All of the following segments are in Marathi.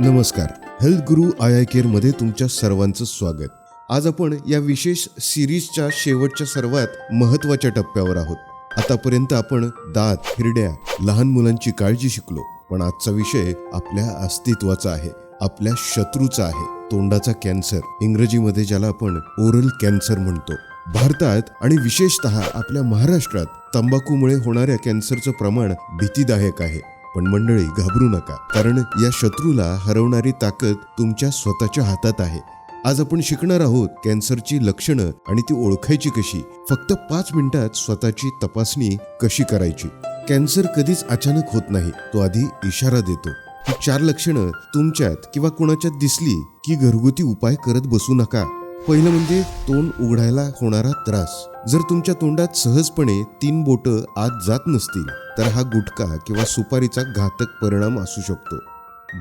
नमस्कार. हेल्थ गुरु आय आय केअरमध्ये तुमच्या सर्वांचं स्वागत. आज आपण या विशेष सिरीजच्या शेवटच्या सर्वात महत्त्वाच्या टप्प्यावर आहोत. आतापर्यंत आपण दात हिरड्या लहान मुलांची काळजी शिकलो पण आजचा विषय आपल्या अस्तित्वाचा आहे आपल्या शत्रूचा आहे. तोंडाचा कॅन्सर इंग्रजीमध्ये ज्याला आपण ओरल कॅन्सर म्हणतो. भारतात आणि विशेषतः आपल्या महाराष्ट्रात तंबाखूमुळे होणाऱ्या कॅन्सरचं प्रमाण भीतीदायक आहे. पण मंडळी घाबरू नका. कारण या शत्रूला हरवणारी ताकद तुमच्या स्वतःच्या हातात आहे. आज आपण शिकणार आहोत कॅन्सरची लक्षणं आणि ती ओळखायची कशी. फक्त पाच मिनिटात स्वतःची तपासणी कशी करायची. कॅन्सर कधीच अचानक होत नाही तो आधी इशारा देतो. ही चार लक्षणं तुमच्यात किंवा कोणाच्यात दिसली की घरगुती उपाय करत बसू नका. पहिलं म्हणजे तोंड उघडायला होणारा त्रास. जर तुमच्या तोंडात सहजपणे तीन बोट आत जात नसतील तर हा गुटखा किंवा सुपारीचा घातक परिणाम असू शकतो.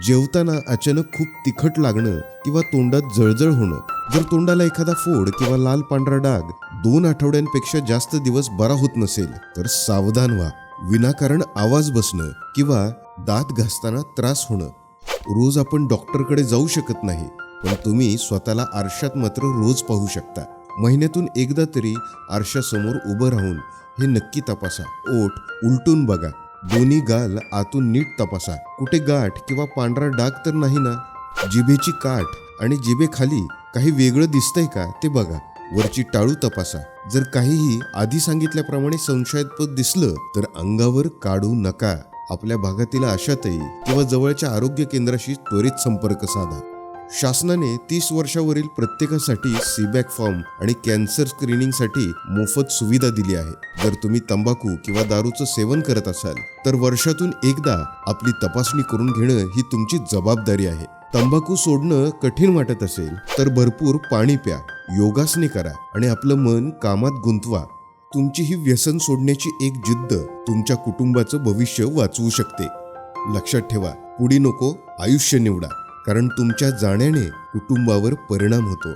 जेवताना अचानक खूप तिखट लागणं किंवा तोंडात जळजळ होणं. जर तोंडाला एखादा फोड किंवा लाल पांढरा डाग दोन आठवड्यांपेक्षा जास्त दिवस बरा होत नसेल तर सावधान व्हा. विनाकारण आवाज बसणं किंवा दात घासताना त्रास होणं. रोज आपण डॉक्टरकडे जाऊ शकत नाही. पण तुम्ही स्वतःला आरशात मात्र रोज पाहू शकता. महिन्यातून एकदा तरी आरशासमोर उभं राहून हे नक्की तपासा. ओठ उलटून बघा. दोन्ही गाल आतून नीट तपासा. कुठे गाठ किंवा पांढरा डाग तर नाही ना? जिभेची काठ आणि जिभेखाली काही वेगळं दिसतंय का ते बघा. वरची टाळू तपासा. जर काहीही आधी सांगितल्याप्रमाणे संशयास्पद दिसलं तर अंगावर काढू नका. आपल्या भागातील आशातही किंवा जवळच्या आरोग्य केंद्राशी त्वरित संपर्क साधा. शासनाने तीस वर्षावरील प्रत्येकासाठी सीबॅक फॉर्म आणि कॅन्सर स्क्रीनिंगसाठी मोफत सुविधा दिली आहे. जर तुम्ही तंबाखू किंवा दारूचं सेवन करत असाल तर वर्षातून एकदा आपली तपासणी करून घेणं ही तुमची जबाबदारी आहे. तंबाखू सोडणं कठीण वाटत असेल तर भरपूर पाणी प्या योगासने करा आणि आपलं मन कामात गुंतवा. तुमची ही व्यसन सोडण्याची एक जिद्द तुमच्या कुटुंबाचं भविष्य वाचवू शकते. लक्षात ठेवा पुढी नको आयुष्य निवडा. कारण तुमच्या जाण्याने कुटुंबावर परिणाम होतो.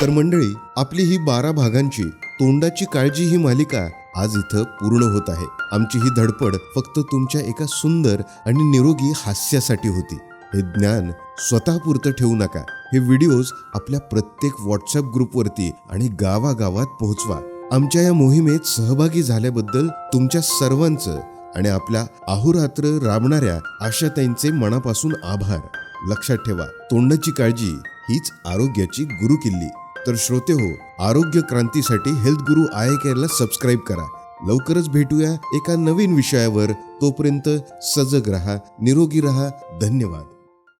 तर मंडळी आपली ही बारा भागांची तोंडाची काळजी ही मालिका आज इथं पूर्ण होत आहे. आमची ही धडपड फक्त तुमच्या एका सुंदर आणि निरोगी हास्यासाठी होती. हे ज्ञान स्वतःपुरतं ठेवू नका. हे व्हिडिओज आपल्या प्रत्येक व्हॉट्सअप ग्रुपवरती आणि गावागावात पोहोचवा. आमच्या या मोहिमेत सहभागी झाल्याबद्दल तुमच्या सर्वांचं आणि आपल्या अहोरात्र राबणाऱ्या आशाताईंचे मनापासून आभार. लक्षात ठेवा तोंडाची काळजी हीच आरोग्याची गुरुकिल्ली तर श्रोते हो आरोग्य क्रांतीसाठी हेल्थ गुरु आय केअरला सबस्क्राईब करा. लवकरच भेटूया एका नवीन विषयावर. तोपर्यंत सजग रहा निरोगी रहा. धन्यवाद.